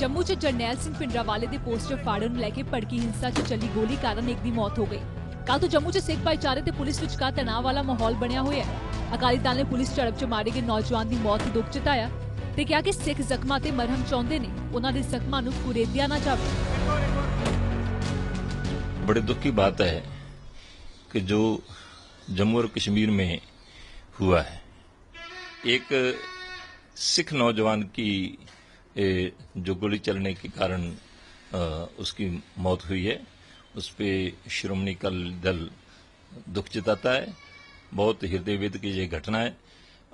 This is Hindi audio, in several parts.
ਜੰਮੂ 'ਚ ਜਰਨੈਲ ਸਿੰਘ ਪਿੰਡਰਾਵਾਲੇ ਦੇ ਪੋਸਟਰ ਫਾੜਨ ਨੂੰ ਲੈ ਕੇ ਭੜਕੀ ਹਿੰਸਾ 'ਚ ਚੱਲੀ ਗੋਲੀ ਕਾਰਨ ਇੱਕ ਦੀ ਮੌਤ ਹੋ ਗਈ ਕੱਲ ਤੋਂ ਜੰਮੂ 'ਚ ਸਿੱਖ ਭਾਈਚਾਰੇ ਤੇ ਪੁਲਿਸ ਵਿਚਕਾਰ ਤਣਾਅ ਵਾਲਾ ਮਾਹੌਲ ਬਣਿਆ ਹੋਇਆ ਹੈ ਅਕਾਲੀ ਦਲ ਨੇ ਪੁਲਿਸ ਝੜਪ 'ਚ ਮਾਰੇ ਗਏ ਨੌਜਵਾਨ ਦੀ ਮੌਤ ਤੇ ਦੁੱਖ ਜਤਾਇਆ ਤੇ ਕਿਹਾ ਕਿ ਸਿੱਖ ਜ਼ਖਮਾਂ ਤੇ ਮਰਹਮ ਚਾਹੁੰਦੇ ਨੇ ਉਹਨਾਂ ਦੇ ਜ਼ਖਮਾਂ ਨੂੰ ਕੁਰੇਦਿਆ ਨਾ ਜਾਵੇ बड़े दुख की बात है कि जो जम्मू और कश्मीर में हुआ है एक सिख नौजवान की ए, जो गोली चलने के कारण उसकी मौत हुई है उस पर श्रोमणी कल दल दुख जताता है बहुत हृदय वेद की ये घटना है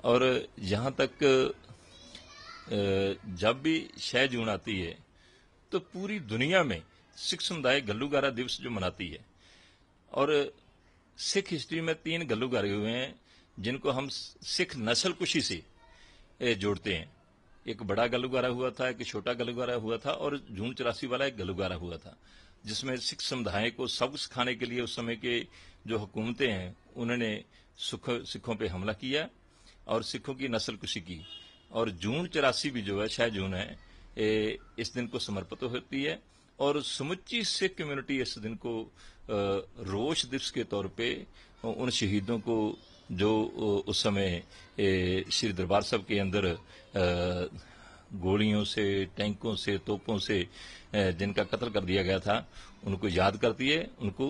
और जहाँ तक जब भी शह जून आती है तो पूरी दुनिया में सिख समुदाय गल्लूगारा दिवस जो मनाती है और सिख हिस्ट्री में तीन गल्लूगारे हुए हैं जिनको हम सिख नस्ल कुशी से जोड़ते हैं। एक बड़ा गलुगारा हुआ था एक छोटा गलुगारा हुआ था और जून चौरासी वाला एक गलुगारा हुआ था जिसमें सिख समुदाय को सबक सिखाने के लिए उस समय के जो हुकूमतें हैं उन्होंने सुख पे हमला किया और सिखों की नस्ल कुशी की। और जून चौरासी भी जो है छह जून है ए, इस दिन को समर्पित होती है और समुची सिख कम्युनिटी इस दिन को अ, रोष दिवस के तौर पे उन शहीदों को जो उस समय श्री दरबार साहब के अंदर गोलियों से, टैंकों से, तोपों से जिनका कत्ल कर दिया गया था, उनको याद करती है, उनको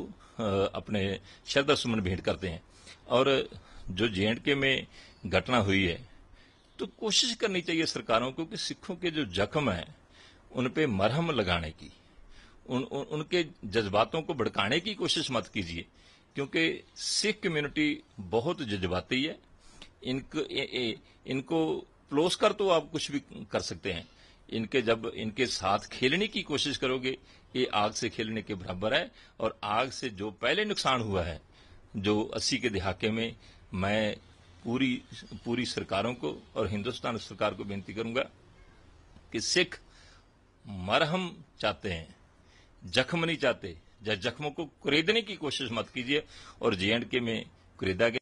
अपने श्रद्धा सुमन भेंट करते हैं। और जो जे के में घटना हुई है तो कोशिश करनी चाहिए सरकारों को कि सिखों के जो जख्म है, उन पे मरहम लगाने की। उन, उन उनके जज्बातों को भड़काने की कोशिश मत कीजिए क्योंकि सिख कम्युनिटी बहुत जज्बाती है। इनको ए, ए, इनको प्लोस कर तो आप कुछ भी कर सकते हैं। इनके जब इनके साथ खेलने की कोशिश करोगे ये आग से खेलने के बराबर है और आग से जो पहले नुकसान हुआ है जो अस्सी के दहाके में मैं पूरी पूरी सरकारों को और हिंदुस्तान सरकार को बेनती करूँगा कि सिख मरहम चाहते हैं। जख्म नहीं चाहते या जख्मों को कुरेदने की कोशिश मत कीजिए और जे के में कुरेदा